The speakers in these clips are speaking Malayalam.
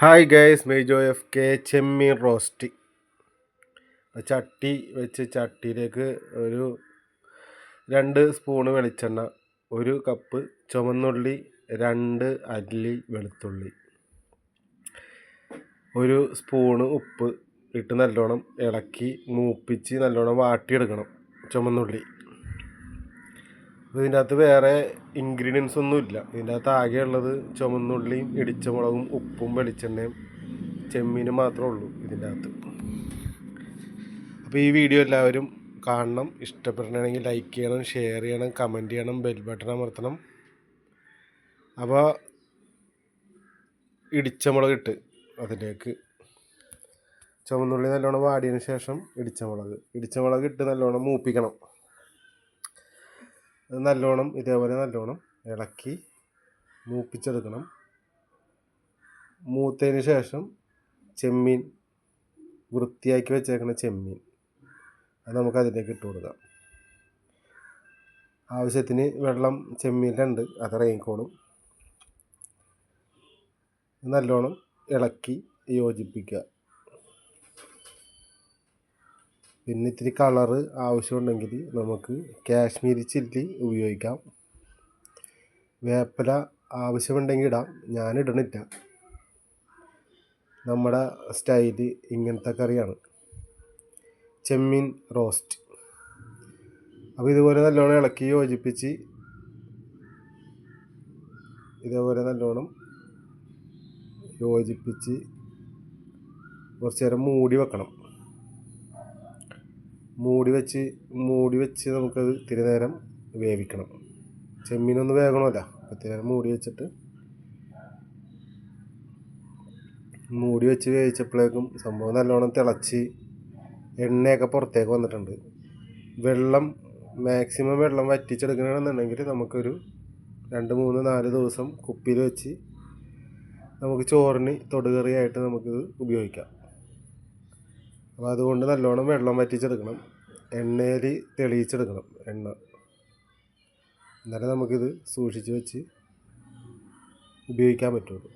ഹായ് ഗൈസ് മെയ്ജോ എഫ് കെ ചെമ്മീൻ റോസ്റ്റ് ചട്ടി വെച്ച് ചട്ടിയിലേക്ക് ഒരു രണ്ട് സ്പൂണ് വെളിച്ചെണ്ണ ഒരു കപ്പ് ചുമന്നുള്ളി രണ്ട് അല്ലി വെളുത്തുള്ളി. ഒരു സ്പൂണ് ഉപ്പ് ഇട്ട് നല്ലോണം ഇളക്കി മൂപ്പിച്ച് നല്ലോണം വാട്ടിയെടുക്കണം ഇതിന്റെ അകത്ത് വേറെ ഇൻഗ്രീഡിയൻസ് ഒന്നുമില്ല. ഇതിന്റെ അകത്ത് ആകെ ഉള്ളത് ചുമന്നുള്ളിയും ഇടിച്ച മുളകും ഉപ്പും വെളിച്ചെണ്ണയും ചെമ്മീനും മാത്രമേ ഉള്ളൂ ഇതിന്റെ അകത്ത് അപ്പോൾ ഈ വീഡിയോ എല്ലാവരും കാണണം. ഇഷ്ടപ്പെടണമെങ്കിൽ ലൈക്ക് ചെയ്യണം ഷെയർ ചെയ്യണം കമന്റ് ചെയ്യണം ബെൽ ബട്ടൺ അമർത്തണം. അപ്പോൾ ഇടിച്ച മുളക് ഇട്ട് അതിലേക്ക്. ചുവന്നുള്ളി നല്ലോണം വാടിയതിന് ശേഷം ഇടിച്ച മുളക് ഇടിച്ച മുളക് ഇട്ട് നല്ലോണം മൂപ്പിക്കണം. നല്ലോണം ഇതേപോലെ നല്ലോണം ഇളക്കി മൂപ്പിച്ചെടുക്കണം. മൂത്തതിന് ശേഷം ചെമ്മീൻ വൃത്തിയാക്കി വെച്ചേക്കുന്ന ചെമ്മീൻ അത് നമുക്ക് അതിലേക്ക് ഇട്ട് കൊടുക്കാം. ആവശ്യത്തിന് വെള്ളം ചെമ്മീനിലുണ്ട് അത് ഇറങ്ങിക്കോളും. നല്ലോണം ഇളക്കി യോജിപ്പിക്കുക. പിന്നെ ഇത്തിരി കളറ് ആവശ്യമുണ്ടെങ്കിൽ നമുക്ക് കാശ്മീരി ചില്ലി ഉപയോഗിക്കാം. വേപ്പില ആവശ്യമുണ്ടെങ്കിൽ ഇടാം. ഞാൻ ഇടണില്ല. നമ്മുടെ സ്റ്റൈൽ ഇങ്ങനത്തെ കറിയാണ്. ചെമ്മീൻ റോസ്റ്റ് അപ്പോൾ ഇതുപോലെ നല്ലോണം ഇളക്കി യോജിപ്പിച്ച് ഇതേപോലെ നല്ലോണം യോജിപ്പിച്ച് കുറച്ച് നേരം മൂടി വെക്കണം. മൂടി വെച്ച് മൂടി വെച്ച് നമുക്കത് ഇത്തിരി നേരം വേവിക്കണം. ചെമ്മീനൊന്നും വേകണമല്ല. ഇത്തിരി നേരം മൂടി വെച്ചിട്ട് മൂടി വെച്ച് വേവിച്ചപ്പോഴേക്കും സംഭവം നല്ലോണം തിളച്ച് എണ്ണയൊക്കെ പുറത്തേക്ക് വന്നിട്ടുണ്ട്. വെള്ളം മാക്സിമം വെള്ളം വറ്റിച്ചെടുക്കണമെന്നുണ്ടെങ്കിൽ നമുക്കൊരു രണ്ട് മൂന്ന് നാല് ദിവസം കുപ്പിയിൽ വെച്ച് നമുക്ക് ചോറിന് തൊടുകറിയായിട്ട് നമുക്കിത് ഉപയോഗിക്കാം. അപ്പോൾ അതുകൊണ്ട് നല്ലോണം വെള്ളം വറ്റിച്ചെടുക്കണം. എണ്ണയിൽ തെളിയിച്ചെടുക്കണം എണ്ണ. എന്നാലേ നമുക്കിത് സൂക്ഷിച്ച് വെച്ച് ഉപയോഗിക്കാൻ പറ്റുള്ളൂ.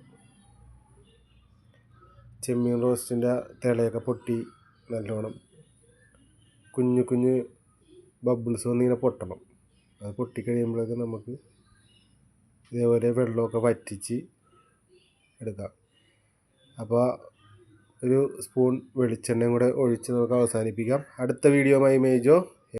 ചെമ്മീൻ റോസ്റ്റിന്റെ തിളയൊക്കെ പൊട്ടി നല്ലോണം കുഞ്ഞു കുഞ്ഞ് ബബിൾസ് വന്നിങ്ങനെ പൊട്ടണം. അത് പൊട്ടിക്കഴിയുമ്പോഴേക്കും നമുക്ക് ഇതേപോലെ വെള്ളമൊക്കെ വറ്റിച്ച് എടുക്കാം. അപ്പോൾ ഒരു സ്പൂൺ വെളിച്ചെണ്ണയും കൂടെ ഒഴിച്ച് നമുക്ക് അവസാനിപ്പിക്കാം. അടുത്ത വീഡിയോ മൈ മേജോ